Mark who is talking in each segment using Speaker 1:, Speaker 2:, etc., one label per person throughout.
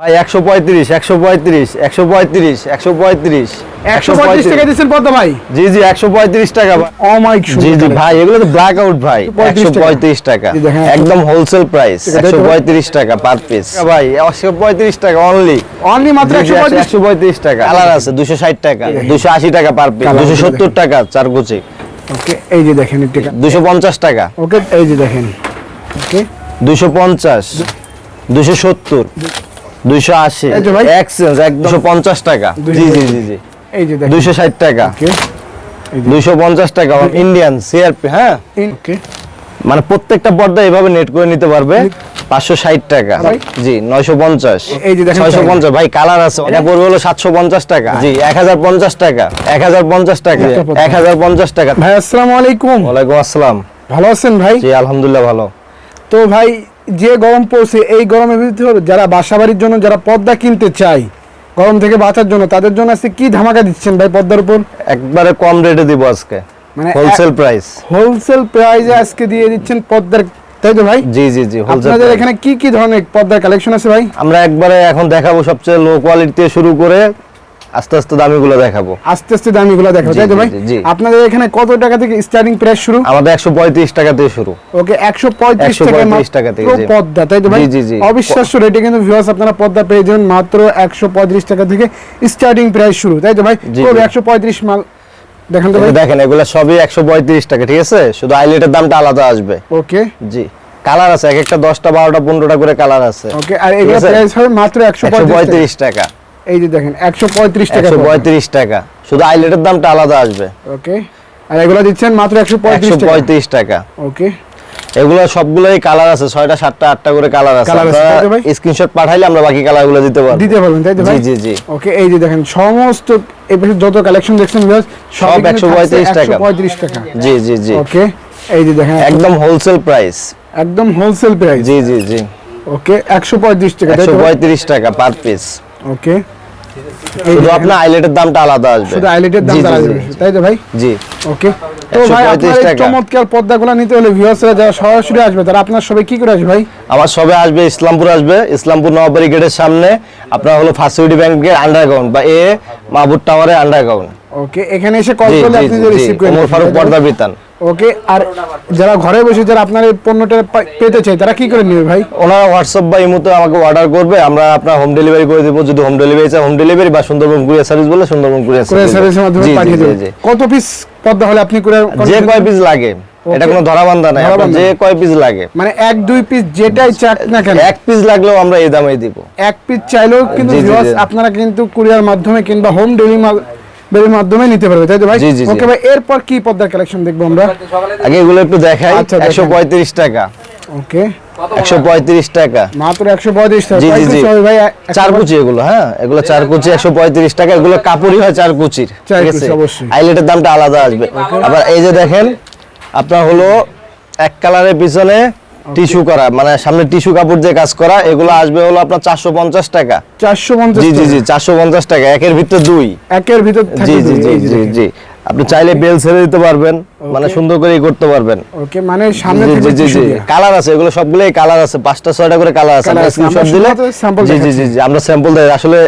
Speaker 1: ভাই একশো পঁয়ত্রিশ একশো পঁয়ত্রিশ একশো পঁয়ত্রিশ একশো পঁয়ত্রিশ।
Speaker 2: একশো পঁয়ত্রিশ টাকা দিচ্ছেন পদ্মা ভাই?
Speaker 1: জি জি একশো পঁয়ত্রিশ টাকা ভাই।
Speaker 2: অমাইক
Speaker 1: জি জি ভাই এগুলো তো ব্ল্যাক আউট ভাই। একশো পঁয়ত্রিশ টাকা। একদম হোলসেল প্রাইস একশো পঁয়ত্রিশ টাকা পার পিস ভাই একশো পঁয়ত্রিশ টাকা অনলি
Speaker 2: অনলি মাত্র একশো পঁয়ত্রিশ
Speaker 1: একশো পঁয়ত্রিশ টাকা। কালার আছে দুশো ষাট টাকা দুশো আশি টাকা পার পিস দুশো সত্তর টাকা চার কুচি।
Speaker 2: ওকে এই যে দেখেন
Speaker 1: দুশো পঞ্চাশ টাকা।
Speaker 2: ওকে এই যে দেখেন। ওকে।
Speaker 1: দুশো পঞ্চাশ দুশো সত্তর। দুশো আশি।
Speaker 2: এই যে ভাই।
Speaker 1: এক্সচেঞ্জ একদম পঞ্চাশ টাকা। জি জি জি জি।
Speaker 2: এই যে দেখেন।
Speaker 1: দুশো ষাট টাকা।
Speaker 2: ওকে
Speaker 1: টাকা ইন্ডিয়ান সিআরপি হ্যাঁ?
Speaker 2: ওকে
Speaker 1: মানে প্রত্যেকটা পর্দা এভাবে নেট করে নিতে পারবে। পাঁচশো ষাট টাকা। জি নয়শো পঞ্চাশ।
Speaker 2: এই যে দেখেন
Speaker 1: ছয়শো
Speaker 2: চাইনা।
Speaker 1: পঞ্চাশ। ভাই। কালার আছে। এটা পড়বে হলো সাতশো পঞ্চাশ টাকা। জি এক হাজার পঞ্চাশ টাকা। এক হাজার পঞ্চাশ টাকা। এক হাজার পঞ্চাশ টাকা।
Speaker 2: ভাই আসসালামু আলাইকুম।
Speaker 1: আসসালাম।
Speaker 2: ভালো আছেন ভাই?
Speaker 1: জি আলহামদুলিল্লাহ ভালো।
Speaker 2: তো ভাই যে গরম পড়ছে এই গরমের ভিতরে যারা বাসা বাড়ির জন্য যারা পর্দা কিনতে চায় গরম থেকে বাঁচার জন্য তাদের জন্য আজকে কি ধামাকা দিচ্ছেন ভাই পর্দার উপর?
Speaker 1: একবারে কম রেটে দিব আজকে।
Speaker 2: মানে
Speaker 1: হোলসেল প্রাইস
Speaker 2: হোলসেল প্রাইসে আজকে দিয়ে দিচ্ছেন পর্দার তাই তো ভাই?
Speaker 1: জি জি জি
Speaker 2: আপনাদের এখানে কি কি ধরনের পর্দার কালেকশন আছে ভাই?
Speaker 1: আমরা একবারে এখন দেখাবো সবচেয়ে লো কোয়ালিটি থেকে শুরু করে আস্তে আস্তে দামিগুলো দেখাবো।
Speaker 2: আস্তে আস্তে দামিগুলো দেখো
Speaker 1: জি,
Speaker 2: তাই তো ভাই। আপনাদের এখানে কত টাকা থেকে স্টার্টিং প্রাইস শুরু?
Speaker 1: আমাদের একশো পঁয়ত্রিশ টাকা থেকে শুরু।
Speaker 2: ওকে একশো পঁয়ত্রিশ টাকা
Speaker 1: 135 টাকা থেকে,
Speaker 2: পদ্মা তাই তো ভাই?
Speaker 1: জি, জি।
Speaker 2: অবিশ্বাস্য রেটে কিন্তু ভিউয়ার্স আপনারা পদ্মা পেয়ে যাবেন মাত্র একশো পঁয়ত্রিশ টাকা থেকে স্টার্টিং প্রাইস শুরু তাই তো ভাই?
Speaker 1: জি,
Speaker 2: পুরো
Speaker 1: জি।
Speaker 2: একশো পঁয়ত্রিশ মাল? দেখেন তো ভাই।
Speaker 1: দেখেন এগুলো সবই একশো পঁয়ত্রিশ টাকা ঠিক আছে? শুধু আইলেটের দামটা আলাদা আসবে।
Speaker 2: ওকে।
Speaker 1: জি। কালার আছে এক একটা দশটা বারোটা পনেরোটা করে কালার আছে।
Speaker 2: ওকে আর এগুলো প্রাইস হবে মাত্র একশো
Speaker 1: একশো
Speaker 2: পঁয়ত্রিশ
Speaker 1: পঁয়ত্রিশ টাকা।
Speaker 2: এই যে দেখেন একশো পঁয়ত্রিশ টাকা
Speaker 1: একশো পঁয়ত্রিশ টাকা। শুধু আইলেটের দামটা আলাদা আসবে।
Speaker 2: ওকে। আর এগুলো দিচ্ছেন মাত্র একশো পঁয়ত্রিশ
Speaker 1: একশো
Speaker 2: টাকা
Speaker 1: পঁয়ত্রিশ টাকা।
Speaker 2: ওকে।
Speaker 1: এগুলো সবগুলোই কালার আছে ছয়টা সাতটা আটটা করে কালার আছে? স্ক্রিনশট পাঠাইলে আমরা বাকি কালারগুলো দিতে পারব।
Speaker 2: দিতে পারবেন তাই তো
Speaker 1: জি
Speaker 2: ভাই?
Speaker 1: জি জি
Speaker 2: ওকে এই যে দেখেন সমস্ত এই পাশে যত কালেকশন দেখছেন viewers,
Speaker 1: সব 135 টাকা।
Speaker 2: 135 টাকা।
Speaker 1: জি জি জি।
Speaker 2: ওকে এই যে দেখেন
Speaker 1: একদম হোলসেল প্রাইস
Speaker 2: একদম হোলসেল প্রাইস
Speaker 1: জি জি জি।
Speaker 2: ওকে 135 টাকা তাই
Speaker 1: একশো
Speaker 2: তো ভাই?
Speaker 1: পঁয়ত্রিশ টাকা পার পিস
Speaker 2: ওকে।
Speaker 1: শুধু আপনার আইলেটের দামটা আলাদা আসবে।
Speaker 2: শুধু আইলেটের দাম
Speaker 1: জি, জি,
Speaker 2: দাঁড়ায়
Speaker 1: জি,
Speaker 2: যাবে, তাই তো ভাই?
Speaker 1: জি।
Speaker 2: ওকে তো ভাই আপনার এই চমৎকার পর্দাগুলো নিতে হলে ভিউয়ার্সরা যারা সরাসরি আসবে তারা আপনার সবাই কি করে আসবে ভাই?
Speaker 1: আমার সবে আসবে ইসলামপুর আসবে ইসলামপুর নবাবাড়ি গেটের সামনে। আপনার হলো ফার্স্ট ব্যাংকের আন্ডারগ্রাউন্ড বা এ মাহবুব টাওয়ারের আন্ডারগ্রাউন্ড
Speaker 2: ওকে এখানে এসে কল করলে আপনি রিসিভ করে
Speaker 1: ওমর ফারুক পর্দা বিতান।
Speaker 2: ওকে আর যারা ঘরে বসে যারা আপনার এই পণ্যটা পেতে চায় তারা কি করে নেবে ভাই?
Speaker 1: ওনারা হোয়াটসঅ্যাপ বা ইমোতে আমাকে অর্ডার করবে আমরা আপনার হোম ডেলিভারি করে দেবো। যদি হোম ডেলিভারি চাই হোম ডেলিভারি বা সুন্দরবন কুরিয়ার সার্ভিস বলে সুন্দরবন কুরিয়ার
Speaker 2: সার্ভিসের মাধ্যমে পাঠিয়ে দেবেন
Speaker 1: জি।
Speaker 2: কত পিস পদ্মা হলে আপনি কুরিয়ার
Speaker 1: যে কয় পিস লাগে এটা কোনো ধরাবান্ধা নাই। যে কয় পিস লাগে।
Speaker 2: মানে এক দুই পিস যেটাই চাক না কেন।
Speaker 1: এক পিস লাগলেও আমরা এই দামে দিব।
Speaker 2: এক পিস চাইলেও কিন্তু। আপনারা কিন্তু কুরিয়ার মাধ্যমে কিংবা হোম ডেলিভারির মাধ্যমে নিতে পারবে তাই তো ভাই। ওকে ভাই এরপর কি পদ্মার কালেকশন দেখব আমরা?
Speaker 1: আগে এগুলো একটু দেখাই
Speaker 2: আচ্ছা, দেখেন।
Speaker 1: একশো পঁয়ত্রিশ টাকা।
Speaker 2: ওকে
Speaker 1: একশো পঁয়ত্রিশ টাকা।
Speaker 2: মাত্র একশো পঁয়ত্রিশ টাকা।
Speaker 1: জি, জি, জি।
Speaker 2: ভাই?
Speaker 1: চার কুচি এগুলো হ্যাঁ? এগুলো চার কুচি একশো পঁয়ত্রিশ টাকা। এগুলো কাপড়ই হয় চার কুচির ঠিক আছে?
Speaker 2: অবশ্যই।
Speaker 1: আইলেটের দামটা আলাদা আসবে। আবার এই যে দেখেন আপনার হলো এক কালারের পিছনে টিস্যু করা মানে সামনে টিস্যু কাপড় যে কাজ করা এগুলো আসবে হলো আপনার চারশো পঞ্চাশ টাকা।
Speaker 2: চারশো পঞ্চাশ
Speaker 1: জি জি জি চারশো পঞ্চাশ টাকা একের ভিতর দুই।
Speaker 2: একের ভিতর
Speaker 1: জি জি জি জি জি। আপনি চাইলে বেল ছেড়ে দিতে পারবেন। মানে সুন্দর করে করতে পারবেন।
Speaker 2: ওকে মানে সামনে থেকে
Speaker 1: জি জি। কালার আছে এগুলো সবগুলোই কালার আছে পাঁচটা ছয়টা করে কালার আছে। আমরা স্ক্রিনশট দিলে জি জি জি আমরা স্যাম্পল দেই। আসলে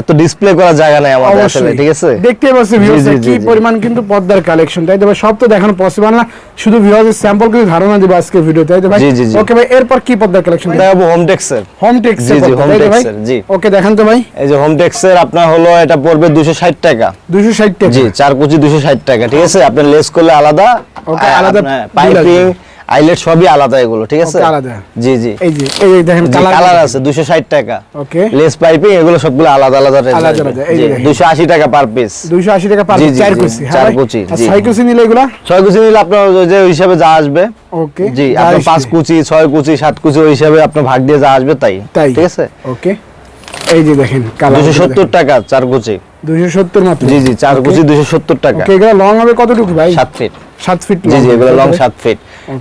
Speaker 1: এত ডিসপ্লে করার জায়গা নাই আমাদের আসলে ঠিক আছে?
Speaker 2: দেখতে পাচ্ছি ভিউয়ার্স কি। পরিমাণ কিন্তু পদ্মার কালেকশন তাই তো ভাই? সব তো দেখানো পসিবল না। শুধু ভিউয়ার্স স্যাম্পল কিছু ধারণা দিব আজকের ভিডিও তাই তো ভাই। ওকে ভাই এরপর কি পদ্মার কালেকশন
Speaker 1: দেখাবো? হোম টেক্সের
Speaker 2: হোম টেক্স
Speaker 1: জি, জি,
Speaker 2: তো ভাই?
Speaker 1: জি।
Speaker 2: ওকে দেখান তো ভাই।
Speaker 1: এই যে হোম টেক্সের আপনার হলো এটা পড়বে দুশো ষাট টাকা।
Speaker 2: 260 টাকা।
Speaker 1: জি চার কুচি দুশো ষাট টাকা ঠিক আছে? আপনার লেস করলে আলাদা
Speaker 2: Okay, আলাদা
Speaker 1: পাইপিং আইলেট সবই আলাদা এগুলো ঠিক আছে?
Speaker 2: আলাদা।
Speaker 1: জি জি।
Speaker 2: এই যে এই দেখেন কালার
Speaker 1: আছে দুশো ষাট টাকা।
Speaker 2: ওকে।
Speaker 1: লেস পাইপিং এগুলো সবগুলো আলাদা আলাদা
Speaker 2: আলাদা আলাদা, এই যে দেখেন।
Speaker 1: দুশো আশি টাকা পার পিস
Speaker 2: 280 টাকা পার
Speaker 1: জি,
Speaker 2: চার কুচি হ্যাঁ
Speaker 1: চার কুচি, জি।
Speaker 2: ছয় কুচি নিলে এগুলা?
Speaker 1: ছয় কুচি নিলে আপনার ওই যে হিসাবে যা আসবে।
Speaker 2: ওকে
Speaker 1: জি আপনার পাঁচ কুচি ছয় কুচি সাত কুচি ওই হিসাবে আপনার ভাগ দিয়ে যা আসবে তাই ঠিক আছে?
Speaker 2: ওকে। এই যে দেখেন কালার
Speaker 1: দুশো সত্তর টাকা চার কুচি।
Speaker 2: 270 মাত্র।
Speaker 1: জি জি চার. কুচি দুশো সত্তর টাকা।
Speaker 2: ওকে এগুলা লং হবে কতটুকু ভাই?
Speaker 1: সাত ফিট
Speaker 2: 7 ফিট
Speaker 1: জি জি এগুলো লং সাত ফিট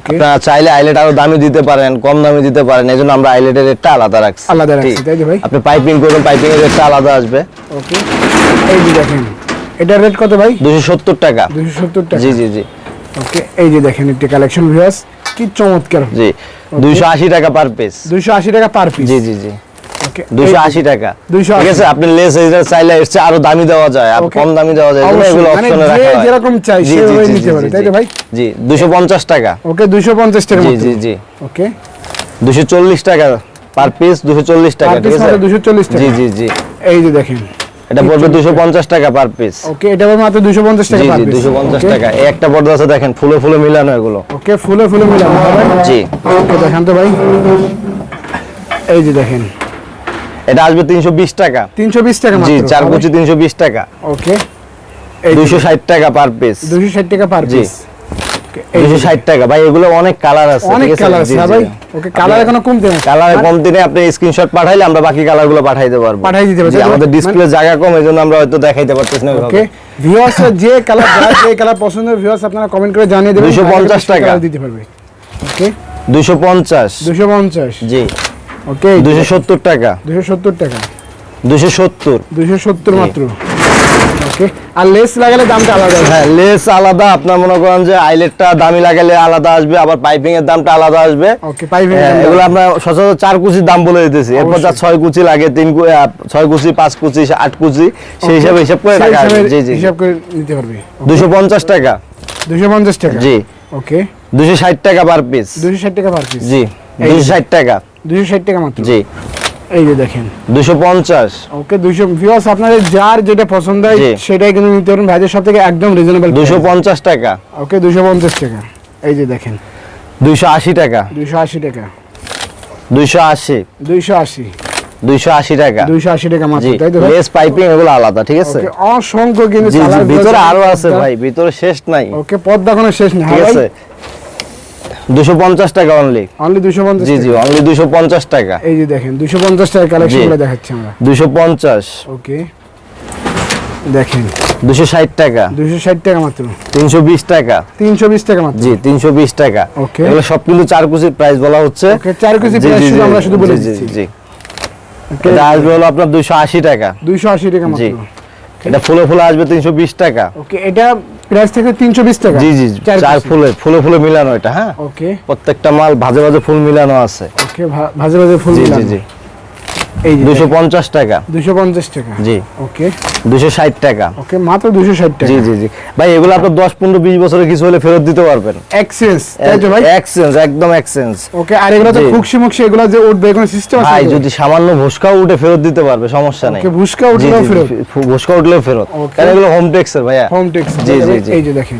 Speaker 1: আপনারা চাইলে আইলেট আরও দামি দিতে পারেন কম দামি দিতে পারেন এই জন্য আমরা আইলেটের রেটটা আলাদা রাখছি।
Speaker 2: আলাদা রাখছি, তাই ভাই?
Speaker 1: আপনি পাইপিং করবেন পাইপিং এর রেটটা আলাদা আসবে।
Speaker 2: ওকে এই যে দেখেন এটার রেট কত ভাই?
Speaker 1: দুশো সত্তর টাকা।
Speaker 2: 270 টাকা।
Speaker 1: জি জি জি।
Speaker 2: ওকে এই যে দেখেন একটি কালেকশন ভিউয়ার্স কি চমৎকার।
Speaker 1: জি দুইশো আশি টাকা পার পিস
Speaker 2: 280 টাকা পার পিস
Speaker 1: জি জি জি।
Speaker 2: এই-
Speaker 1: আশি টাকা।
Speaker 2: 280
Speaker 1: ঠিক আছে? আপনি লেস চাইলে এর চেয়ে আরও দামি দেওয়া যায়। আর কম দামি দেওয়া যায় এগুলো-
Speaker 2: অবশ্যই,
Speaker 1: এগুলো অপশনে রাখা হয়।
Speaker 2: যেরকম চাই
Speaker 1: জি, জি,
Speaker 2: সেভাবে নিতে পারে, তাই তো ভাই?
Speaker 1: জি দুশো পঞ্চাশ টাকা।
Speaker 2: ওকে টাকা
Speaker 1: জি জি জি।
Speaker 2: ওকে
Speaker 1: দুশো চল্লিশ টাকা পার পিস দুশো টাকা
Speaker 2: Per
Speaker 1: ঠিক আছে?
Speaker 2: 240 টাকা।
Speaker 1: জি জি জি।
Speaker 2: এই যে দেখেন।
Speaker 1: এটা পড়বে দুশো পঞ্চাশ টাকা পার পিস
Speaker 2: ওকে এটা পড়বে মাত্র দুশো পঞ্চাশ টাকা
Speaker 1: জি। দুশো? টাকা। এই একটা পর্দা আছে দেখেন ফুলে ফুলে মিলানো এগুলো।
Speaker 2: ওকে ফুলে ফুলে মিলানো
Speaker 1: জি।
Speaker 2: ওকে দেখান তো ভাই। এই যে দেখেন।
Speaker 1: এটা আসবে তিনশো বিশ টাকা।
Speaker 2: তিনশো বিশ টাকা
Speaker 1: জি চার কুচি তিনশো বিশ টাকা।
Speaker 2: ওকে। এই
Speaker 1: দুশো ষাট টাকা পার পিস
Speaker 2: দুশো ষাট টাকা পার পিস
Speaker 1: টাকা। ভাই এগুলো অনেক কালার আছে
Speaker 2: অনেক কালার আছে?
Speaker 1: জি,
Speaker 2: হ্যাঁ
Speaker 1: জি।
Speaker 2: ভাই? ওকে কালার এখনও কমতে না?
Speaker 1: কালারে কম দিনে আপনি স্ক্রিনশট পাঠাইলে আমরা বাকি কালারগুলো পাঠাইতে পারব।
Speaker 2: পাঠাই দিতে পারব,
Speaker 1: জি,
Speaker 2: তাই তো?
Speaker 1: আমাদের
Speaker 2: মানে-
Speaker 1: ডিসপ্লে জায়গা কম এই আমরা হয়তো দেখাইতে পারতেছি না
Speaker 2: ওকে। ভিউয়ার্স যে কালার যার যে কালার পছন্দ ভিউয়ার্স আপনারা কমেন্ট করে জানিয়ে দেবেন।
Speaker 1: 250
Speaker 2: ভাই
Speaker 1: টাকা।
Speaker 2: দিতে পারবে। ওকে?
Speaker 1: দুশো পঞ্চাশ।
Speaker 2: দুশো পঞ্চাশ।
Speaker 1: জি।
Speaker 2: ওকে
Speaker 1: দুশো সত্তর টাকা।
Speaker 2: দুশো সত্তর টাকা।
Speaker 1: দুশো সত্তর।
Speaker 2: দুশো সত্তর মাত্র। ওকে আর লেস লাগালে দামটা আলাদা
Speaker 1: হ্যাঁ লেস আলাদা। আপনার মনে করেন যে আইলেটটা দামি লাগালে আলাদা আসবে আবার পাইপিং এর দামটা আলাদা আসবে।
Speaker 2: ওকে পাইবে
Speaker 1: হ্যাঁ, এগুলো আমরা সচরাচর চার কুচির দাম বলে দিতেছি। এরপর যা ছয় কুচি লাগে তিন ছয় কুচি পাঁচ কুচি আট কুচি সেই হিসাবে হিসাব করে টাকা জি জি
Speaker 2: হিসাব করে নিতে পারবে।
Speaker 1: দুশো পঞ্চাশ টাকা।
Speaker 2: দুশো পঞ্চাশ টাকা।
Speaker 1: জি।
Speaker 2: ওকে
Speaker 1: দুশো ষাট টাকা পার পিস
Speaker 2: দুশো ষাট টাকা পার পিস
Speaker 1: জি
Speaker 2: এই
Speaker 1: দুশো
Speaker 2: যে।
Speaker 1: ষাট টাকা।
Speaker 2: দুশো ষাট টাকা মাত্র।
Speaker 1: জি।
Speaker 2: এই যে দেখেন।
Speaker 1: দুশো পঞ্চাশ।
Speaker 2: ওকে দুশো ভিউয়ার্স আপনাদের যার যেটা পছন্দ হয় সেটাই কিন্তু নিতে পারেন ভাইদের সব থেকে একদম রিজনেবল
Speaker 1: দুশো পঞ্চাশ টাকা।
Speaker 2: ওকে দুশো পঞ্চাশ টাকা। এই যে দেখেন।
Speaker 1: দুইশো আশি টাকা।
Speaker 2: দুশো আশি টাকা।
Speaker 1: দুইশো আশি।
Speaker 2: দুইশো আশি।
Speaker 1: দুইশো আশি টাকা।
Speaker 2: দুইশো আশি টাকা মাত্র
Speaker 1: জি
Speaker 2: তাই তো ভাই?
Speaker 1: লেস পাইপিং এগুলো আলাদা ঠিক আছে?
Speaker 2: ওকে অসংখ্য কিন্তু
Speaker 1: ভিতরে আরও আছে ভাই ভিতরে শেষ নাই।
Speaker 2: ওকে পদ্মা কোনো শেষ নেই।
Speaker 1: ঠিক আছে? দুশো পঞ্চাশ টাকা অনলি
Speaker 2: অনলি দুশো পঞ্চাশ
Speaker 1: জি জি অনলি দুশো পঞ্চাশ টাকা।
Speaker 2: এই যে দেখেন দুশো পঞ্চাশ টাকা কালেকশন
Speaker 1: জি।
Speaker 2: দেখাচ্ছি আমরা।
Speaker 1: দুশো পঞ্চাশ।
Speaker 2: ওকে। দেখেন।
Speaker 1: দুশো ষাট টাকা।
Speaker 2: দুশো ষাট টাকা মাত্র।
Speaker 1: তিনশো বিশ টাকা।
Speaker 2: তিনশো বিশ টাকা মাত্র।
Speaker 1: জি তিনশো বিশ টাকা।
Speaker 2: Okay.
Speaker 1: এগুলো সব কিন্তু চার কুচির প্রাইস বলা হচ্ছে।
Speaker 2: ওকে চার কেজি প্রাইস শুধু আমরা শুধু বলে দিচ্ছি।
Speaker 1: জি।
Speaker 2: ওকে।
Speaker 1: এটা আসবে হলো আপনার দুইশো আশি টাকা।
Speaker 2: দুইশো আশি টাকা
Speaker 1: জি।
Speaker 2: মাত্র।
Speaker 1: এটা ফুলে ফুলে আসবে তিনশো বিশ টাকা।
Speaker 2: ওকে এটা প্রাইস থেকে তিনশো বিশ টাকা।
Speaker 1: জি জি
Speaker 2: চার
Speaker 1: ফুলে ফুলে ফুলে মিলানো এটা হ্যাঁ?
Speaker 2: ওকে
Speaker 1: প্রত্যেকটা মাল ভাজে ভাজে ফুল মিলানো আছে।
Speaker 2: ওকে ভাজে ভাজে ফুল
Speaker 1: মিলানো জি জি। দুশো পঞ্চাশ টাকা।
Speaker 2: দুশো পঞ্চাশ টাকা?
Speaker 1: জি।
Speaker 2: ওকে।
Speaker 1: দুশো ষাট টাকা।
Speaker 2: ওকে মাত্র দুশো ষাট টাকা।
Speaker 1: জি জি জি। ভাই এগুলো আপনার দশ পনেরো বিশ বছরের কিছু হলে ফেরত দিতে পারবেন।
Speaker 2: এক্সচেঞ্জ ভাই?
Speaker 1: এক্সচেঞ্জ একদম এক্সচেঞ্জ
Speaker 2: ওকে আর এগুলো তো ফুকসি মুকসি এগুলো যে উঠবে কোনো সিস্টেম আছে
Speaker 1: ভাই যদি সামান্য ভুসকা উঠে ফেরত দিতে পারবে সমস্যা নেই।
Speaker 2: ওকে ভুসকা উঠলেও ফেরত।
Speaker 1: ভুসকা উঠলেও ফেরত। কারণ এগুলো হোম টেক্সের ভাইয়া।
Speaker 2: হোম টেক্স
Speaker 1: জি, জি, জি।
Speaker 2: এই যে দেখেন।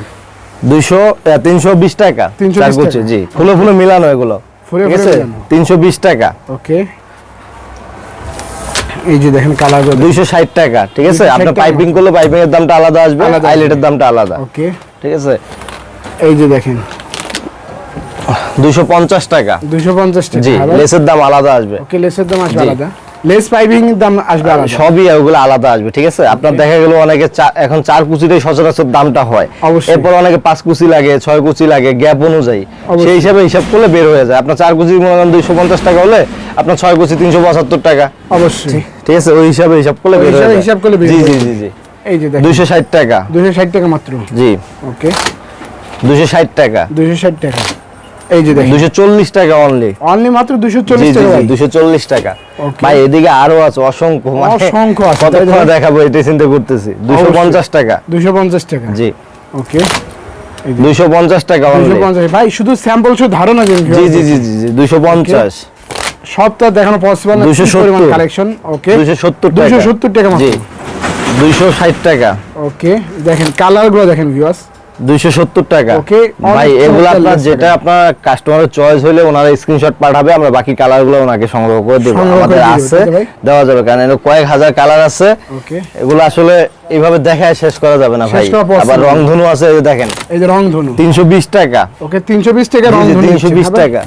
Speaker 1: দুইশো তিনশো বিশ টাকা।
Speaker 2: 320
Speaker 1: চার কুচি,
Speaker 2: টাকা।
Speaker 1: জি। ফুলে ফুলে মিলানো এগুলো। ঠিক আছে? তিনশো বিশ টাকা।
Speaker 2: ওকে। এই যে দেখেন কালার
Speaker 1: দুইশো ষাট টাকা ঠিক আছে?
Speaker 2: 260
Speaker 1: আপনার পাইপিং করলে পাইপিং এর দামটা আলাদা আসবে আইলেটের দামটা আলাদা
Speaker 2: ওকে।
Speaker 1: ঠিক আছে?
Speaker 2: এই যে দেখেন।
Speaker 1: দুইশো পঞ্চাশ টাকা।
Speaker 2: দুশো পঞ্চাশ টাকা
Speaker 1: জি লেসের দাম আলাদা আসবে।
Speaker 2: ওকে লেসের দাম আসবে আলাদা। লেস পাইপিং দাম আসবে আলাদা।
Speaker 1: সবই ওগুলো আলাদা আসবে ঠিক আছে? আপনার দেখা গেল অনেকে এখন চার কুচিটাই সচরাচর দামটা হয়। এরপর অনেকে পাঁচ কুচি লাগে ছয় কুচি লাগে গ্যাপ অনুযায়ী। সেই হিসাবে হিসাব করলে বের হয়ে যায়। আপনার চার কুচি মনে করেন দুইশো পঞ্চাশ টাকা হলে আপনার ছয় কুচি তিনশো পঁচাত্তর টাকা।
Speaker 2: অবশ্যই।
Speaker 1: ঠিক আছে ওই হিসাবে হিসাব করলে বের হয়ে
Speaker 2: হিসাব করলে
Speaker 1: জি জি জি জি।
Speaker 2: এই যে দেখেন।
Speaker 1: দুইশো ষাট টাকা।
Speaker 2: দুশো ষাট টাকা মাত্র।
Speaker 1: জি।
Speaker 2: ওকে।
Speaker 1: দুইশো ষাট টাকা।
Speaker 2: দুশো ষাট টাকা। এই যে দেখেন।
Speaker 1: দুইশো চল্লিশ টাকা অনলি
Speaker 2: অনলি মাত্র দুশো
Speaker 1: জি
Speaker 2: চল্লিশ
Speaker 1: জি
Speaker 2: টাকা
Speaker 1: জি
Speaker 2: ভাই।
Speaker 1: দুশো চল্লিশ টাকা। ভাই এদিকে আরও আছে অসংখ্য। মানে
Speaker 2: অসংখ্য আছে,
Speaker 1: কতক্ষণ দেখাবো এটাই চিন্তা করতেছি দুইশো
Speaker 2: অবশ্যই।
Speaker 1: পঞ্চাশ টাকা।
Speaker 2: দুশো পঞ্চাশ টাকা।
Speaker 1: জি।
Speaker 2: ওকে।
Speaker 1: দুইশো পঞ্চাশ টাকা
Speaker 2: দুশো
Speaker 1: only।
Speaker 2: পঞ্চাশ। ভাই শুধু স্যাম্পল শুধু ধারণা
Speaker 1: জি জি জি জি জি দুইশো পঞ্চাশ।
Speaker 2: সব তো দেখানো পসিবল না
Speaker 1: 270
Speaker 2: কালেকশন ওকে
Speaker 1: দুইশো সত্তর টাকা।
Speaker 2: মাত্র।
Speaker 1: জি। দুইশো ষাট টাকা।
Speaker 2: ওকে দেখেন কালারগুলো দেখেন ভিউয়ার্স
Speaker 1: দুইশো সত্তর টাকা।
Speaker 2: Okay,
Speaker 1: ভাই এগুলো আপনার যেটা। আপনার কাস্টমারের চয়েস হলে ওনারা স্ক্রিনশট পাঠাবে আমরা বাকি কালারগুলো ওনাকে সংগ্রহ করে দেবো। আমাদের আছে? দেওয়া যাবে কারণ এর কয়েক হাজার কালার আছে।
Speaker 2: ওকে
Speaker 1: এগুলো আসলে এইভাবে দেখায় শেষ করা যাবে না ভাই। আবার রংধনু আছে এই দেখেন।
Speaker 2: এই যে রং ধনু।
Speaker 1: তিনশো বিশ টাকা।
Speaker 2: ওকে তিনশো বিশ টাকা রং ধনু
Speaker 1: তিনশো বিশ টাকা।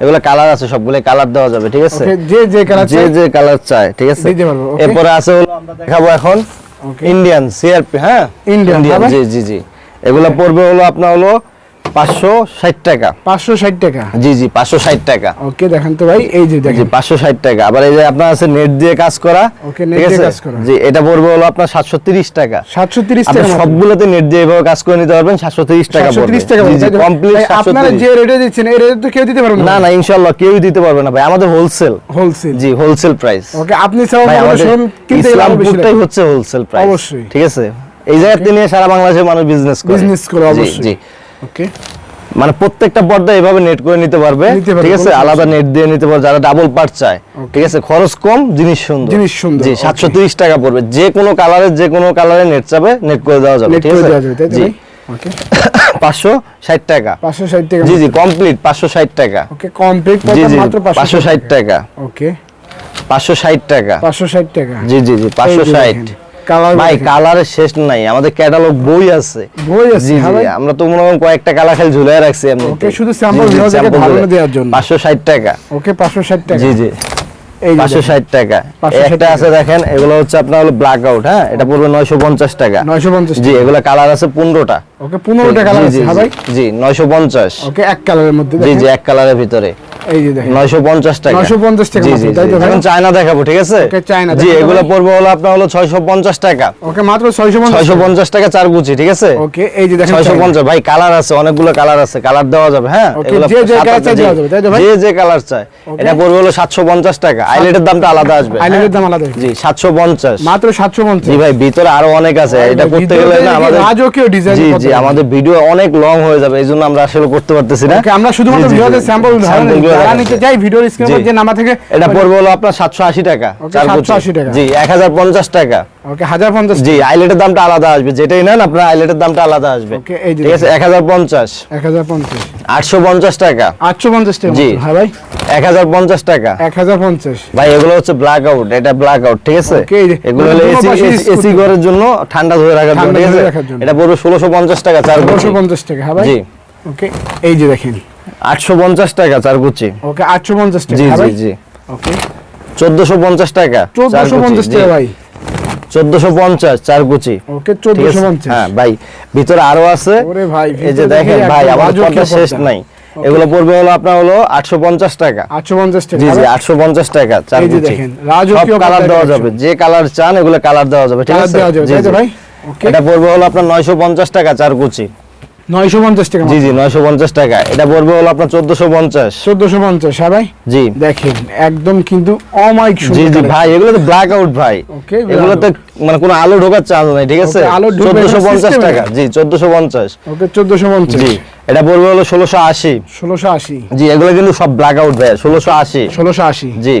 Speaker 1: এগুলো কালার আছে সবগুলো কালার দেওয়া যাবে ঠিক আছে?
Speaker 2: যে যে কালার
Speaker 1: যে যে কালার চাই ঠিক আছে? এরপরে আছে হলো আমরা দেখাবো এখন ইন্ডিয়ান সিআরপি হ্যাঁ? ইন্ডিয়ান জি জি জি। এগুলো পড়বে হলো আপনার হলো পাঁচশো ষাট টাকা।
Speaker 2: পাঁচশো ষাট টাকা?
Speaker 1: জি জি পাঁচশো ষাট টাকা।
Speaker 2: ওকে দেখেন তো ভাই এই যে
Speaker 1: জি
Speaker 2: দেখেন।
Speaker 1: পাঁচশো ষাট টাকা। আবার এই যে আপনার আছে নেট দিয়ে কাজ করা
Speaker 2: Okay, net
Speaker 1: ঠিক
Speaker 2: দিয়ে
Speaker 1: আছে?
Speaker 2: কাজ করা।
Speaker 1: জি এটা পড়বে হলো আপনার সাতশো তিরিশ টাকা।
Speaker 2: সাতশো তিরিশ টাকা
Speaker 1: সবগুলোতে নেট দিয়ে এভাবে কাজ করে নিতে পারবেন সাতশো তিরিশ টাকা
Speaker 2: তিরিশ টাকা
Speaker 1: জি
Speaker 2: বলছে,
Speaker 1: জি
Speaker 2: তাই তো?
Speaker 1: কমপ্লিট
Speaker 2: আপনারা যে রেটে দিচ্ছেন এই রেটে তো কেউ দিতে পারবেন
Speaker 1: না। না ইনশাল্লাহ কেউই দিতে পারবে না ভাই আমাদের হোলসেল
Speaker 2: হোলসেল
Speaker 1: জি হোলসেল প্রাইস
Speaker 2: ওকে আপনি ছাড়াও
Speaker 1: ভাই
Speaker 2: আমাদের
Speaker 1: আমাদের
Speaker 2: শোরুম কিনতে গেলে আরও বেশি
Speaker 1: ইসলামপুরটাই হচ্ছে হোলসেল প্রাইস
Speaker 2: অবশ্যই।
Speaker 1: ঠিক আছে? এই জায়গাতে নিয়ে সারা বাংলাদেশের মানুষ বিজনেস করে।
Speaker 2: Business করে, অবশ্যই।
Speaker 1: জি।
Speaker 2: ওকে
Speaker 1: মানে প্রত্যেকটা পর্দা এভাবে নেট করে নিতে পারবে। ঠিক আছে? আলাদা নেট দিয়ে নিতে পারবে যারা ডাবল পার্ট চায়। ঠিক আছে? খরচ কম জিনিস সুন্দর।
Speaker 2: জিনিস সুন্দর,
Speaker 1: জি
Speaker 2: okay.
Speaker 1: সাতশো তিরিশ টাকা পড়বে। যে কোনো কালারের যে কোনো কালারে নেট চাবে নেট করে দেওয়া যাবে ঠিক আছে? জি।
Speaker 2: ওকে
Speaker 1: পাঁচশো ষাট টাকা।
Speaker 2: পাঁচশো ষাট টাকা
Speaker 1: জি জি কমপ্লিট পাঁচশো ষাট টাকা।
Speaker 2: ওকে কমপ্লিট মাত্র
Speaker 1: পাঁচশো ষাট টাকা।
Speaker 2: ওকে
Speaker 1: পাঁচশো ষাট টাকা।
Speaker 2: পাঁচশো ষাট টাকা।
Speaker 1: জি জি জি পাঁচশো ষাট।
Speaker 2: কালার
Speaker 1: ভাই কালারের শেষ নাই আমাদের ক্যাটালগ বই আছে।
Speaker 2: বই আছে
Speaker 1: আমরা তো মনে কয়েকটা কালার খালি ঝুলাই রাখছি এমনি
Speaker 2: Okay, শুধু sample ভিউয়ারদেরকে দেওয়ার জন্য।
Speaker 1: পাঁচশো ষাট টাকা।
Speaker 2: ওকে পাঁচশো ষাট টাকা।
Speaker 1: জি জি
Speaker 2: এই
Speaker 1: টাকা।
Speaker 2: 560
Speaker 1: একটা আছে দেখেন এগুলো হচ্ছে আপনার হলো ব্ল্যাক আউট হ্যাঁ? এটা পড়বে নয়শো পঞ্চাশ টাকা।
Speaker 2: 950
Speaker 1: জি এগুলো কালার আছে পনেরোটা।
Speaker 2: ওকে পনেরোটা কালার আছে ভাই
Speaker 1: জি নয়শো পঞ্চাশ।
Speaker 2: ওকে এক কালারের মধ্যে
Speaker 1: জি জি এক কালারের ভিতরে।
Speaker 2: এই যে দেখেন।
Speaker 1: নয়শো পঞ্চাশ টাকা।
Speaker 2: 950 টাকা
Speaker 1: জি
Speaker 2: মাত্র,
Speaker 1: জি
Speaker 2: তাই
Speaker 1: জি।
Speaker 2: তো ভাই?
Speaker 1: এখন চায়না দেখাবো ঠিক আছে?
Speaker 2: Okay, চায়না
Speaker 1: জি এগুলো পড়বে হলো আপনার হলো ছয়শো পঞ্চাশ টাকা।
Speaker 2: ওকে মাত্র ছয়শো
Speaker 1: ছয়শো পঞ্চাশ টাকা চার গুচি ঠিক আছে?
Speaker 2: ওকে এই যে দেখেন
Speaker 1: ছয়শো
Speaker 2: চায়না।
Speaker 1: পঞ্চাশ ভাই কালার আছে অনেকগুলো কালার আছে কালার দেওয়া যাবে হ্যাঁ? এগুলো
Speaker 2: যে যে
Speaker 1: সাত
Speaker 2: চাই দেওয়া যাবে, তাই তো ভাই?
Speaker 1: যে যে কালার চায় এটা পড়বে হলো সাতশো পঞ্চাশ টাকা। আইলেটের দামটা আলাদা আসবে
Speaker 2: আইলেটের
Speaker 1: হ্যাঁ?
Speaker 2: দাম আলাদা।
Speaker 1: জি সাতশো পঞ্চাশ।
Speaker 2: মাত্র সাতশো পঞ্চাশ।
Speaker 1: জি ভাই ভিতরে আরও অনেক আছে এটা করতে গেলে না আমাদের
Speaker 2: রাজকীয় ডিজাইন
Speaker 1: জি জি আমাদের ভিডিও অনেক লং হয়ে যাবে এই জন্য আমরা আসলে করতে পারতেছি না।
Speaker 2: ওকে আমরা শুধুমাত্র
Speaker 1: জি, জি,
Speaker 2: ভিডিওতে স্যাম্পল ধারণা
Speaker 1: Sample গুলো
Speaker 2: যারা
Speaker 1: দেখাচ্ছি।
Speaker 2: নিতে চাই ভিডিওর স্ক্রিনে যে নাম্বার থেকে
Speaker 1: এটা পড়বে হলো আপনার সাতশো আশি টাকা
Speaker 2: Okay,
Speaker 1: চার গুচি।
Speaker 2: 780 টাকা।
Speaker 1: জি এক হাজার পঞ্চাশ টাকা।
Speaker 2: ওকে হাজার পঞ্চাশ
Speaker 1: জি আইলেটের দামটা আলাদা আসবে। যেটাই নেন আপনার আইলেটের দামটা আলাদা আসবে।
Speaker 2: Okay, এই
Speaker 1: ঠিক আছে এক হাজার পঞ্চাশ।
Speaker 2: এক হাজার পঞ্চাশ।
Speaker 1: আটশো পঞ্চাশ টাকা।
Speaker 2: আটশো পঞ্চাশ টাকা
Speaker 1: জি।
Speaker 2: হ্যাঁ ভাই।
Speaker 1: টাকা। এগুলো হচ্ছে ব্ল্যাক আউট এটা ব্ল্যাক আউট ঠিক আছে? এগুলো হলো এসি এসি ঘরের জন্য ঠান্ডা ধরে রাখার জন্য ঠিক আছে? এটা পড়বে ষোলোশো পঞ্চাশ টাকা
Speaker 2: টাকা হ্যাঁ ভাই?
Speaker 1: জি।
Speaker 2: ওকে এই যে দেখেন।
Speaker 1: আটশো পঞ্চাশ টাকা চার গুচি
Speaker 2: ওকে আটশো পঞ্চাশ টাকা
Speaker 1: জি জি জি।
Speaker 2: ওকে।
Speaker 1: চোদ্দশো পঞ্চাশ টাকা
Speaker 2: চোদ্দশো পঞ্চাশ টাকা ভাই।
Speaker 1: চোদ্দশো পঞ্চাশ চার গুচি
Speaker 2: ওকে
Speaker 1: ঠিক
Speaker 2: চোদ্দশো
Speaker 1: আছে?
Speaker 2: পঞ্চাশ।
Speaker 1: হ্যাঁ ভাই ভিতরে আরও আছে।
Speaker 2: ওরে ভাই
Speaker 1: এই যে দেখেন ভাই আমার কথা শেষ নাই। এগুলো পড়বে হলো আপনার হলো আটশো পঞ্চাশ টাকা।
Speaker 2: আটশো পঞ্চাশ টাকা
Speaker 1: জি জি
Speaker 2: ভাই?
Speaker 1: আটশো পঞ্চাশ টাকা চার
Speaker 2: এই যে
Speaker 1: গুচি
Speaker 2: দেখেন, রাজকীয়
Speaker 1: কালার দেওয়া যাবে। যে কালার চান এগুলো কালার দেওয়া যাবে ঠিক আছে? জি।
Speaker 2: ভাই?
Speaker 1: এটা পড়বে হলো আপনার নয়শো পঞ্চাশ টাকা চার গুচি
Speaker 2: নয়শো পঞ্চাশ টাকা
Speaker 1: জি জি টাকা। এটা পড়বে হলো আপনার
Speaker 2: হ্যাঁ ভাই?
Speaker 1: জি।
Speaker 2: দেখেন একদম কিন্তু অমাইক
Speaker 1: জি জি ভাই এগুলো তো ব্ল্যাক আউট ভাই।
Speaker 2: Okay,
Speaker 1: এগুলোতে মানে কোনো আলো ঢোকার চান্স নাই ঠিক আছে?
Speaker 2: Okay, আলো ঢুকবে
Speaker 1: চোদ্দশো
Speaker 2: এখানে
Speaker 1: পঞ্চাশ
Speaker 2: system এ?
Speaker 1: টাকা। জি চোদ্দশো পঞ্চাশ।
Speaker 2: ওকে চোদ্দশো পঞ্চাশ।
Speaker 1: জি এটা পড়বে হলো ষোলোশো আশি।
Speaker 2: ষোলোশো আশি।
Speaker 1: জি এগুলো কিন্তু সব ব্ল্যাক আউট ভাই ষোলোশো আশি।
Speaker 2: ষোলোশো আশি।
Speaker 1: জি।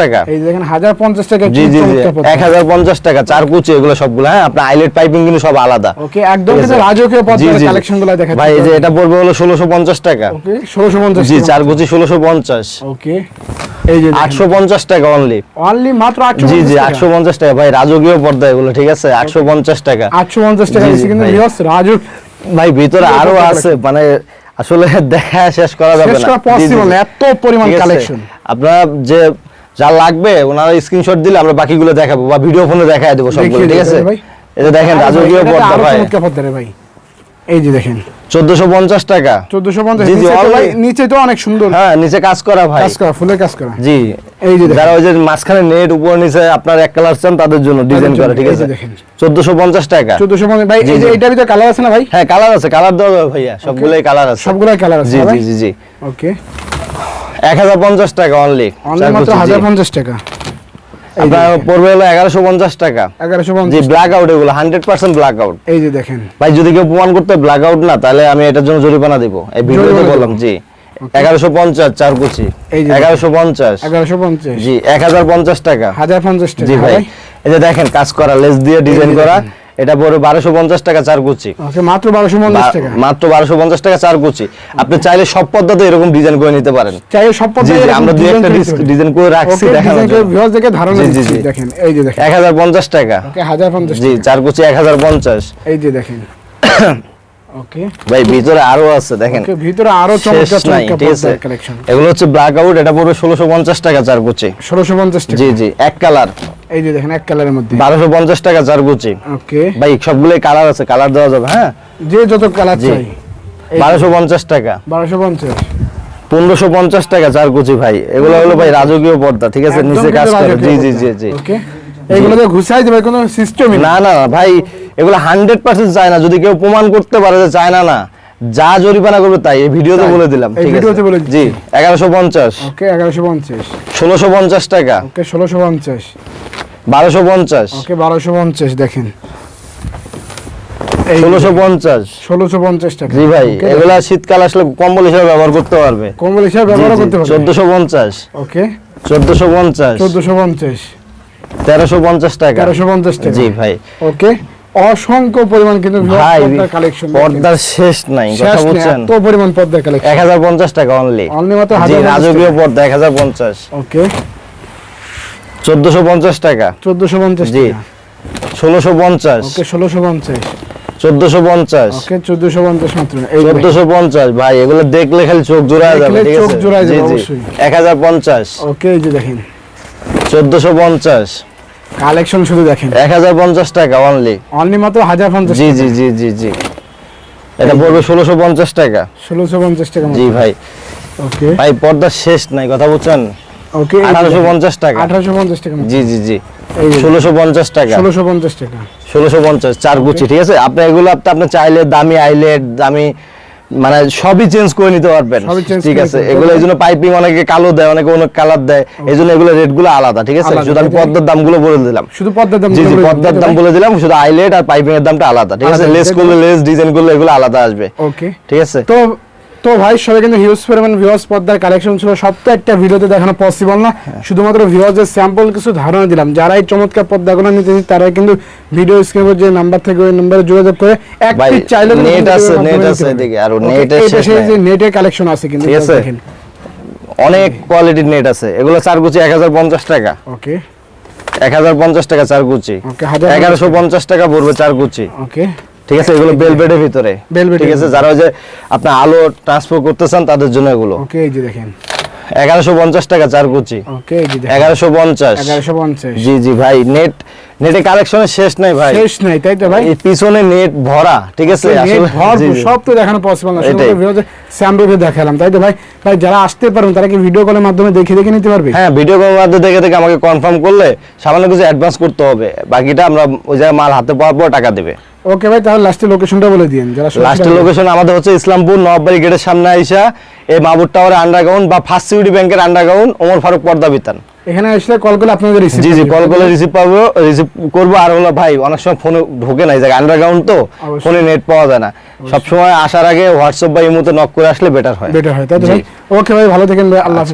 Speaker 1: টাকা।
Speaker 2: এই দেখেন হাজার পঞ্চাশ টাকা
Speaker 1: জি জি জি। এক হাজার পঞ্চাশ টাকা চার কুচি এগুলো সবগুলো হ্যাঁ? আপনার আইলেট পাইপিং কিন্তু সব আলাদা।
Speaker 2: ওকে একদম কিন্তু রাজকীয়
Speaker 1: ভাই এই যে এটা পড়বে হলো ষোলোশো পঞ্চাশ টাকা।
Speaker 2: ওকে ষোলোশো পঞ্চাশ
Speaker 1: জি চার কুচি ষোলোশো পঞ্চাশ।
Speaker 2: ওকে এই যে
Speaker 1: আটশো পঞ্চাশ টাকা অনলি
Speaker 2: অনলি মাত্র
Speaker 1: জি টাকা। ভাই রাজকীয় পর্দা এগুলো ঠিক আছে? পঞ্চাশ টাকা।
Speaker 2: আটশো পঞ্চাশ টাকা কিন্তু। রাজক
Speaker 1: ভাই ভিতরে
Speaker 2: আরও
Speaker 1: আছে মানে আসলে দেখা শেষ করা যাবে
Speaker 2: শেষ
Speaker 1: না
Speaker 2: পসিবল
Speaker 1: না
Speaker 2: এত পরিমাণ কালেকশন
Speaker 1: আপনারা যে যা লাগবে ওনারা স্ক্রিনশট দিলে আমরা বাকিগুলো দেখাবো বা ভিডিও ফোনে দেখায় দেবো সবগুলো ঠিক আছে? যে দেখেন রাজকীয় পর্দা ভাই।
Speaker 2: ভাই। এই যে দেখেন।
Speaker 1: টাকা।
Speaker 2: চোদ্দশো পঞ্চাশ
Speaker 1: জি, জি,
Speaker 2: নিচে তো অনেক সুন্দর।
Speaker 1: হ্যাঁ নিচে কাজ করা ভাই।
Speaker 2: কাজ করা ফুলের কাজ করা।
Speaker 1: জি।
Speaker 2: এই যে
Speaker 1: যারা ওই যে মাঝখানে নেট উপর নিচে আপনার এক কালার চান তাদের জন্য ডিজাইন করা ঠিক আছে?
Speaker 2: দেখেন।
Speaker 1: চোদ্দশো পঞ্চাশ টাকা।
Speaker 2: চোদ্দশো পঞ্চাশ ভাই
Speaker 1: জি,
Speaker 2: এই যে এটার ভিতরে কালার আছে না ভাই?
Speaker 1: হ্যাঁ কালার আছে কালার দেওয়া যাবে ভাইয়া সবগুলোই কালার আছে।
Speaker 2: সবগুলাই কালার আছে
Speaker 1: জি জি জি জি।
Speaker 2: ওকে
Speaker 1: এক হাজার পঞ্চাশ টাকা অনলি
Speaker 2: অনলি মাত্র হাজার পঞ্চাশ টাকা।
Speaker 1: পড়বে হলো এগারোশো পঞ্চাশ টাকা।
Speaker 2: এগারোশো পঞ্চাশ
Speaker 1: ব্ল্যাক আউট এগুলো হান্ড্রেড পার্সেন্ট ব্ল্যাক আউট
Speaker 2: এই যে দেখেন।
Speaker 1: ভাই যদি কেউ প্রমাণ করতে ব্ল্যাক আউট না তাহলে আমি এটার জন্য জরিমানা দিব। এই ভিডিওতে বললাম জি। এগারোশো পঞ্চাশ চার কুচি
Speaker 2: এই
Speaker 1: এগারোশো পঞ্চাশ।
Speaker 2: এগারোশো পঞ্চাশ।
Speaker 1: জি এক হাজার পঞ্চাশ টাকা।
Speaker 2: হাজার পঞ্চাশ টাকা
Speaker 1: জি ভাই।
Speaker 2: ভাই।
Speaker 1: এই যে দেখেন কাজ করা লেস দিয়ে ডিজাইন করা। এটা বড় বারোশো পঞ্চাশ টাকা চার কুচি।
Speaker 2: মাত্র বারোশো পঞ্চাশ টাকা?
Speaker 1: মাত্র বারোশো পঞ্চাশ টাকা চার কুচি। আপনি চাইলে সব পদ্ধতি এরকম ডিজাইন করে নিতে পারেন।
Speaker 2: চাইলে সব পদ্ধতি
Speaker 1: আমরা দুই একটা। ডিজাইন করে রাখছি
Speaker 2: ধারণা
Speaker 1: জি, জি,
Speaker 2: দেখেন এই যে দেখেন।
Speaker 1: এক হাজার পঞ্চাশ টাকা।
Speaker 2: ওকে হাজার পঞ্চাশ
Speaker 1: জি চার কুচি এক হাজার পঞ্চাশ।
Speaker 2: এই যে দেখেন। ওকে
Speaker 1: ভাই ভিতরে আরও আছে দেখেন।
Speaker 2: ওকে ভিতরে
Speaker 1: আরও
Speaker 2: চমৎকার চমৎকার কালেকশন
Speaker 1: এগুলো হচ্ছে ব্ল্যাক আউট এটা পড়বে ষোলোশো পঞ্চাশ টাকা চার কুচি
Speaker 2: ষোলোশো পঞ্চাশ টাকা?
Speaker 1: জি জি এক কালার
Speaker 2: এই যে দেখেন এক কালারের মধ্যে।
Speaker 1: বারোশো পঞ্চাশ টাকা চার কুচি
Speaker 2: ওকে
Speaker 1: ভাই সবগুলোই কালার আছে কালার দেওয়া যাবে হ্যাঁ?
Speaker 2: যে যত কালার চাই।
Speaker 1: বারোশো পঞ্চাশ টাকা।
Speaker 2: বারোশো পঞ্চাশ।
Speaker 1: পনেরোশো পঞ্চাশ টাকা চার কুচি ভাই। এগুলো হলো ভাই রাজকীয় পর্দা ঠিক আছে? নিচে কাজ করে। জি জি জি জি।
Speaker 2: ওকে এইগুলোতে ঘুষাই দেবে কোনো সিস্টেমই
Speaker 1: না। না ভাই এগুলো হান্ড্রেড পার্সেন্ট চায় না যদি কেউ প্রমাণ করতে পারে যে চায় না না যা জরিমানা করবে তাই। এই ভিডিওতে বলে দিলাম ঠিক আছে?
Speaker 2: বলে
Speaker 1: জি
Speaker 2: ওকে এগারোশো পঞ্চাশ।
Speaker 1: ষোলোশো পঞ্চাশ টাকা।
Speaker 2: ওকে ষোলোশো পঞ্চাশ।
Speaker 1: বারোশো পঞ্চাশ।
Speaker 2: ওকে বারোশো পঞ্চাশ দেখেন।
Speaker 1: ষোলোশো পঞ্চাশ।
Speaker 2: ষোলোশো পঞ্চাশ টাকা।
Speaker 1: জি ভাই এগুলা শীতকাল আসলে কম্বল হিসেবে ব্যবহার করতে পারবে।
Speaker 2: কম্বল হিসাবে ব্যবহার করতে পারবে।
Speaker 1: চোদ্দশো পঞ্চাশ।
Speaker 2: ওকে।
Speaker 1: চোদ্দশো পঞ্চাশ।
Speaker 2: চোদ্দশো পঞ্চাশ।
Speaker 1: তেরোশো পঞ্চাশ টাকা।
Speaker 2: তেরোশো পঞ্চাশ টাকা।
Speaker 1: জি ভাই।
Speaker 2: ওকে। অসংখ্য পরিমাণ কিন্তু কালেকশন
Speaker 1: পর্দার শেষ নাই কথা বুঝছেন?
Speaker 2: এত পরিমাণ পর্দার কালেকশন
Speaker 1: এক হাজার পঞ্চাশ টাকা অনলি
Speaker 2: অনলি মাত্র
Speaker 1: জি রাজকীয় পর্দা এক হাজার পঞ্চাশ।
Speaker 2: ওকে।
Speaker 1: চোদ্দশো পঞ্চাশ টাকা।
Speaker 2: চোদ্দশো পঞ্চাশ
Speaker 1: জি।
Speaker 2: টাকা।
Speaker 1: ষোলোশো পঞ্চাশ।
Speaker 2: ওকে ষোলোশো পঞ্চাশ।
Speaker 1: চোদ্দশো পঞ্চাশ।
Speaker 2: ওকে চোদ্দশো পঞ্চাশ মাত্র। এই যে
Speaker 1: চোদ্দশো পঞ্চাশ ভাই এগুলো দেখলে খালি চোখ জোড়ায় যাবে ঠিক
Speaker 2: চোখ
Speaker 1: আছে?
Speaker 2: জোড়ায়
Speaker 1: জি
Speaker 2: যাবে, অবশ্যই।
Speaker 1: এক হাজার পঞ্চাশ।
Speaker 2: ওকে এই যে দেখেন।
Speaker 1: চোদ্দশো পঞ্চাশ।
Speaker 2: কালেকশন শুধু দেখেন।
Speaker 1: এক হাজার পঞ্চাশ টাকা অনলি
Speaker 2: অনলি মাত্র হাজার পঞ্চাশ
Speaker 1: জি জি জি জি জি। এটা পড়বে ষোলোশো পঞ্চাশ টাকা।
Speaker 2: ষোলোশো পঞ্চাশ টাকা
Speaker 1: জি ভাই।
Speaker 2: ওকে
Speaker 1: ভাই পর্দার শেষ নাই কথা বুঝছেন?
Speaker 2: ওকে
Speaker 1: আঠারোশো পঞ্চাশ টাকা।
Speaker 2: আঠারোশো পঞ্চাশ টাকা
Speaker 1: জি জি জি। ষোলোশো পঞ্চাশ টাকা।
Speaker 2: ষোলোশো পঞ্চাশ টাকা।
Speaker 1: ষোলোশো পঞ্চাশ চার গুচি ঠিক আছে? আপনি এগুলো আপনি চাইলে দামি আইলেট দামি মানে সবই চেঞ্জ করে নিতে পারবেন। ঠিক আছে? এগুলো
Speaker 2: এইজন্য
Speaker 1: এই জন্য পাইপিং অনেকে কালো দেয় অনেকে অনেক কালার দেয়। এই জন্য এগুলো রেটগুলো আলাদা ঠিক আছে? শুধু আমি পদ্মার দাম দামগুলো বলে দিলাম।
Speaker 2: শুধু পদ্মার দাম
Speaker 1: জি পদ্মার দাম বলে দিলাম শুধু আইলেট আর পাইপিং এর দামটা আলাদা ঠিক আছে? লেস করলে লেস ডিজাইন করলে এগুলো আলাদা আসবে।
Speaker 2: ওকে
Speaker 1: ঠিক আছে?
Speaker 2: তো তো ভাই সবাই কিন্তু হিউজ পরিমাণ ভিউয়ার্স পর্দার কালেকশন ছিল। সব তো একটা ভিডিওতে দেখানো পসিবল না।
Speaker 1: হ্যাঁ।
Speaker 2: শুধুমাত্র ভিউয়ার্সের স্যাম্পল কিছু ধারণা দিলাম। যারা এই চমৎকার পর্দাগুলো নিতে চায় তারা কিন্তু ভিডিও স্ক্রিনে যে নাম্বার থেকে ওই নাম্বারে যোগাযোগ করে এক পিস চাইলে video
Speaker 1: আছে,
Speaker 2: নিতে
Speaker 1: আছে এদিকে, আর
Speaker 2: এই
Speaker 1: শেষ।
Speaker 2: যে নেটের কালেকশন আছে কিন্তু দেখেন।
Speaker 1: অনেক কোয়ালিটির নেট আছে। এগুলো চার গুচি এক হাজার পঞ্চাশ টাকা।
Speaker 2: ওকে
Speaker 1: এক হাজার পঞ্চাশ টাকা চার গুচি
Speaker 2: ওকে হাজার
Speaker 1: এগারোশো পঞ্চাশ টাকা পড়বে চার গুচি
Speaker 2: ওকে
Speaker 1: ঠিক আছে? এগুলো বেলবেডের ভিতরে। ঠিক আছে? যারা যে আপনার আলো ট্রান্সফার করতে চান তাদের জন্য এগুলো।
Speaker 2: ওকে এই যে দেখেন।
Speaker 1: এগারোশো পঞ্চাশ টাকা চার কুচি।
Speaker 2: ওকে এই যে দেখেন।
Speaker 1: এগারোশো পঞ্চাশ।
Speaker 2: এগারোশো পঞ্চাশ।
Speaker 1: জি জি ভাই নেট নেটে কালেকশনের শেষ নাই ভাই।
Speaker 2: শেষ নাই তাই তো ভাই?
Speaker 1: এই পিছনে নেট ভরা ঠিক আছে? আসলে-।
Speaker 2: সব তো দেখানো পসিবল না।
Speaker 1: এটাই।
Speaker 2: শুধুমাত্র ভিডিওতে স্যাম্পল দেখালাম তাই তো ভাই? ভাই যারা আসতে পারবেন তারা কি ভিডিও কলের মাধ্যমে দেখে দেখে নিতে পারবে?
Speaker 1: হ্যাঁ ভিডিও কলের মাধ্যমে দেখে দেখে আমাকে কনফার্ম করলে সামান্য কিছু অ্যাডভান্স করতে হবে। বাকিটা আমরা ওই জায়গায় মাল হাতে পাওয়ার পর টাকা দেবে।
Speaker 2: ওকে ভাই তাহলে লাস্টে লোকেশনটা বলে দিন যারা
Speaker 1: লাস্টের লোকেশন আমাদের হচ্ছে ইসলামপুর নবাবাড়ি গেটের সামনে আইসা এই মাহবুব টাওয়ারের আন্ডারগ্রাউন্ড বা ফার্স্ট সিকিউরিটি ব্যাংকের আন্ডারগ্রাউন্ড ওমর ফারুক পর্দা বিতান।
Speaker 2: এখানে আসলে কল করলে আপনাদের রিসিভ
Speaker 1: জি জি কল করলে রিসিভ পাবো রিসিভ করব আর হলো ভাই অনেক সময় ফোনে ঢোকে না এই জায়গায় আন্ডারগ্রাউন্ড তো ফোনে নেট পাওয়া যায় না। সবসময় আসার আগে হোয়াটসঅ্যাপ বা ইমোতে নক করে আসলে বেটার হয়।
Speaker 2: বেটার হয় তাই ওকে ভাই? ভালো থাকেন ভাই আল্লাহ হাফেজ।